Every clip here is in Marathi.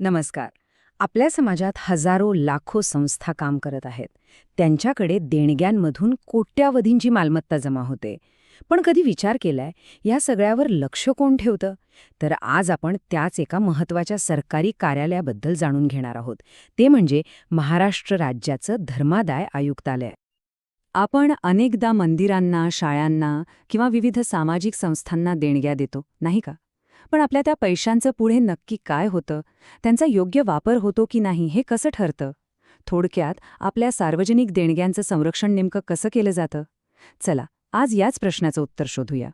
नमस्कार. आपल्या समाजात हजारो लाखो संस्था काम करत आहेत. त्यांच्याकडे देणग्यांमधून कोट्यावधींची मालमत्ता जमा होते. पण कधी विचार केलाय या सगळ्यावर लक्ष कोण ठेवतं? तर आज आपण त्याच एका महत्त्वाच्या सरकारी कार्यालयाबद्दल जाणून घेणार आहोत. ते म्हणजे महाराष्ट्र राज्याचं धर्मादाय आयुक्तालय. आपण अनेकदा मंदिरांना शाळांना किंवा विविध सामाजिक संस्थांना देणग्या देतो नाही का? पण आपल्या त्या पैशांचं पुढे नक्की काय होतं? त्यांचा योग्य वापर होतो की नाही हे कसं ठरतं? थोडक्यात आपल्या सार्वजनिक देणग्यांचं संरक्षण नेमकं कसं केलं जातं? चला आज याच प्रश्नाचं उत्तर शोधूया.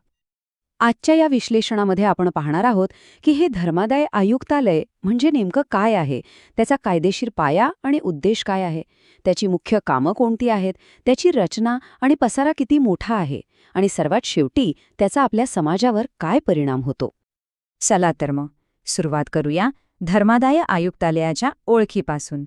आजच्या या विश्लेषणामध्ये आपण पाहणार आहोत की हे धर्मादाय आयुक्तालय म्हणजे नेमकं काय आहे? त्याचा कायदेशीर पाया आणि उद्देश काय आहे? त्याची मुख्य कामं कोणती आहेत? त्याची रचना आणि पसारा किती मोठा आहे? आणि सर्वात शेवटी त्याचा आपल्या समाजावर काय परिणाम होतो? चला तर मग. सुरुवात करूया धर्मादाय आयुक्तालयाच्या ओळखीपासून.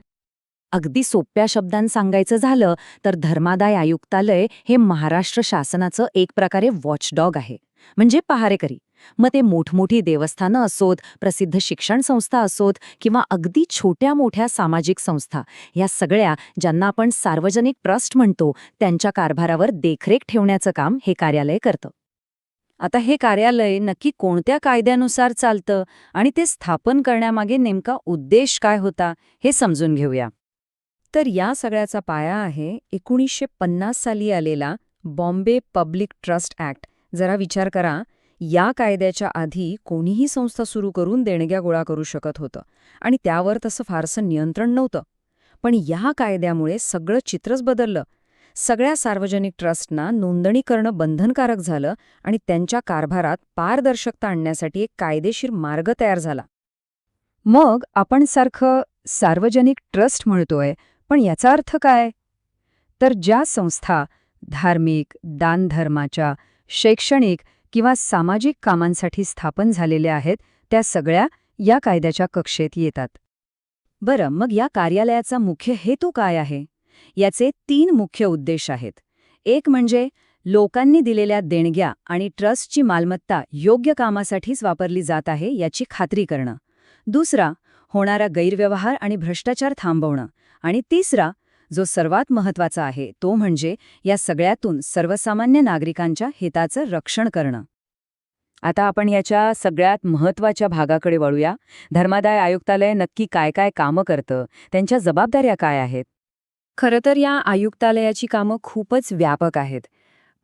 अगदी सोप्या शब्दांत सांगायचं झालं तर धर्मादाय आयुक्तालय हे महाराष्ट्र शासनाचं एक प्रकारे वॉचडॉग आहे. म्हणजे पहारेकरी. मग ते मोठमोठी देवस्थानं असोत प्रसिद्ध शिक्षण संस्था असोत किंवा अगदी छोट्या मोठ्या सामाजिक संस्था या सगळ्या ज्यांना आपण सार्वजनिक ट्रस्ट म्हणतो त्यांच्या कारभारावर देखरेख ठेवण्याचं काम हे कार्यालय करतं. आता हे कार्यालय नक्की कोणत्या कायद्यानुसार चालतं आणि ते स्थापन करण्यामागे नेमका उद्देश काय होता हे समजून घेऊया. तर या सगळ्याचा पाया आहे एकोणीसशे पन्नास साली आलेला बॉम्बे पब्लिक ट्रस्ट ॲक्ट. जरा विचार करा या कायद्याच्या आधी कोणीही संस्था सुरू करून देणग्या गोळा करू शकत होतं आणि त्यावर तसं फारसं नियंत्रण नव्हतं. पण या कायद्यामुळे सगळं चित्रच बदललं. सगळ्या सार्वजनिक ट्रस्टना नोंदणी करणं बंधनकारक झालं आणि त्यांच्या कारभारात पारदर्शकता आणण्यासाठी एक कायदेशीर मार्ग तयार झाला. मग आपण सारखं सार्वजनिक ट्रस्ट म्हणतोय पण याचा अर्थ काय? तर ज्या संस्था धार्मिक दानधर्माच्या शैक्षणिक किंवा सामाजिक कामांसाठी स्थापन झालेल्या आहेत त्या सगळ्या या कायद्याच्या कक्षेत येतात. बरं मग या कार्यालयाचा मुख्य हेतू काय आहे? याचे तीन मुख्य उद्देश आहेत. एक म्हणजे लोकांनी दिलेल्या देणग्या आणि ट्रस्टची मालमत्ता योग्य कामासाठीच वापरली जात आहे याची खात्री करणं. दुसरा होणारा गैरव्यवहार आणि भ्रष्टाचार थांबवणं. आणि तिसरा जो सर्वात महत्त्वाचा आहे तो म्हणजे या सगळ्यातून सर्वसामान्य नागरिकांच्या हिताचं रक्षण करणं. आता आपण याच्या सगळ्यात महत्त्वाच्या भागाकडे वळूया. धर्मादाय आयुक्तालय नक्की काय काय कामं करतं? त्यांच्या जबाबदाऱ्या काय आहेत? खरं तर या आयुक्तालयाची कामं खूपच व्यापक आहेत.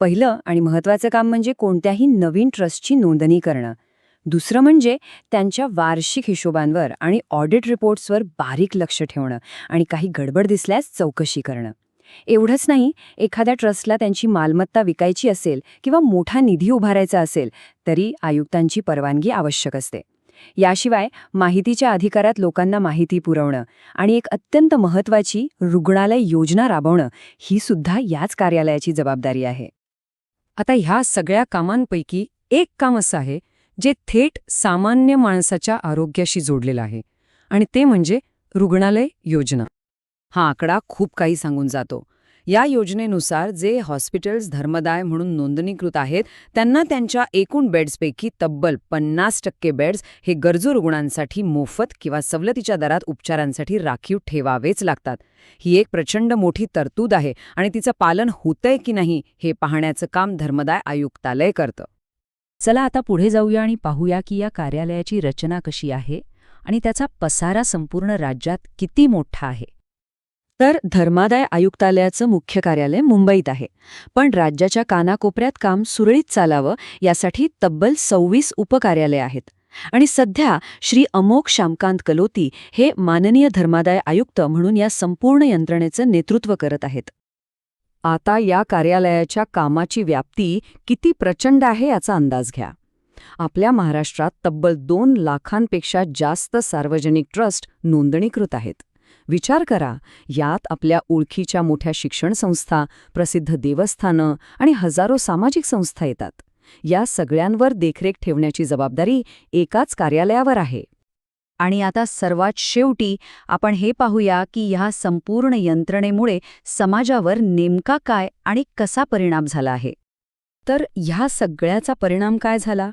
पहिलं आणि महत्वाचं काम म्हणजे कोणत्याही नवीन ट्रस्टची नोंदणी करणं. दुसरं म्हणजे त्यांच्या वार्षिक हिशोबांवर आणि ऑडिट रिपोर्ट्सवर बारीक लक्ष ठेवणं आणि काही गडबड दिसल्यास चौकशी करणं. एवढंच नाही एखाद्या ट्रस्टला त्यांची मालमत्ता विकायची असेल किंवा मोठा निधी उभारायचा असेल तरी आयुक्तांची परवानगी आवश्यक असते. याशिवाय माहितीच्या अधिकारात लोकांना माहिती पुरवणं आणि एक अत्यंत महत्वाची रुग्णालय योजना राबवणं ही सुद्धा याच कार्यालयाची जबाबदारी आहे. आता ह्या सगळ्या कामांपैकी एक काम असं आहे जे थेट सामान्य माणसाच्या आरोग्याशी जोडलेलं आहे आणि ते म्हणजे रुग्णालय योजना. हा आकडा खूप काही सांगून जातो. या योजनेनुसार जे हॉस्पिटल्स धर्मदाय म्हणून नोंदणीकृत आहेत त्यांना त्यांच्या एकूण बेड्सपैकी तब्बल पन्नास टक्के बेड्स हे गरजू रुग्णांसाठी मोफत किंवा सवलतीच्या दरात उपचारांसाठी राखीव ठेवावेच लागतात. ही एक प्रचंड मोठी तरतूद आहे आणि तिचं पालन होतंय की नाही हे पाहण्याचं काम धर्मदाय आयुक्तालय करतं. चला आता पुढे जाऊया आणि पाहूया की या कार्यालयाची रचना कशी आहे आणि त्याचा पसारा संपूर्ण राज्यात किती मोठा आहे. तर धर्मादाय आयुक्तालयाचं मुख्य कार्यालय मुंबईत आहे. पण राज्याच्या कानाकोपऱ्यात काम सुरळीत चालावं यासाठी तब्बल सव्वीस उपकार्यालय आहेत. आणि सध्या श्री अमोक श्यामकांत कलोती हे माननीय धर्मादाय आयुक्त म्हणून या संपूर्ण यंत्रणेचं नेतृत्व करत आहेत. आता या कार्यालयाच्या कामाची व्याप्ती किती प्रचंड आहे याचा अंदाज घ्या. आपल्या महाराष्ट्रात तब्बल दोन लाखांपेक्षा जास्त सार्वजनिक ट्रस्ट नोंदणीकृत आहेत. विचार करा. यात आपल्या ओळखीच्या मोठ्या शिक्षण संस्था प्रसिद्ध देवस्थानं आणि हजारो सामाजिक संस्था येतात. या सगळ्यांवर देखरेख ठेवण्याची जबाबदारी एकाच कार्यालयावर आहे. आणि आता सर्वात शेवटी आपण हे पाहूया की ह्या संपूर्ण यंत्रणेमुळे समाजावर नेमका काय आणि कसा परिणाम झाला आहे. तर ह्या सगळ्याचा परिणाम काय झाला?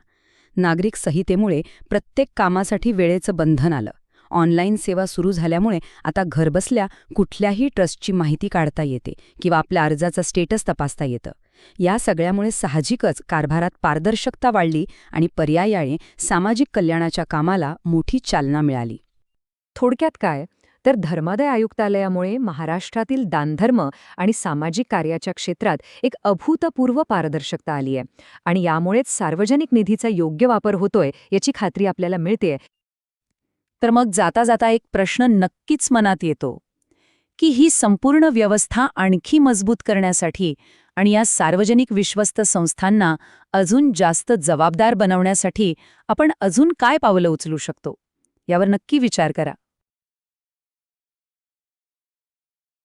नागरिक संहितेमुळे प्रत्येक कामासाठी वेळेचं बंधन आलं. ऑनलाईन सेवा सुरू झाल्यामुळे आता घरबसल्या कुठल्याही ट्रस्टची माहिती काढता येते किंवा आपल्या अर्जाचा स्टेटस तपासता येतं. या सगळ्यामुळे साहजिकच कारभारात पारदर्शकता वाढली आणि पर्यायाने सामाजिक कल्याणाच्या कामाला मोठी चालना मिळाली. थोडक्यात काय? तर धर्मादाय आयुक्तालयामुळे महाराष्ट्रातील दानधर्म आणि सामाजिक कार्याच्या क्षेत्रात एक अभूतपूर्व पारदर्शकता आली आहे आणि यामुळेच सार्वजनिक निधीचा योग्य वापर होतोय याची खात्री आपल्याला मिळतेय. तर मग जाता जाता एक प्रश्न नक्कीच मनात येतो की ही संपूर्ण व्यवस्था आणखी मजबूत करण्यासाठी आणि या सार्वजनिक विश्वस्त संस्थांना अजून जास्त जबाबदार बनवण्यासाठी आपण अजून काय पावलं उचलू शकतो? यावर नक्की विचार करा.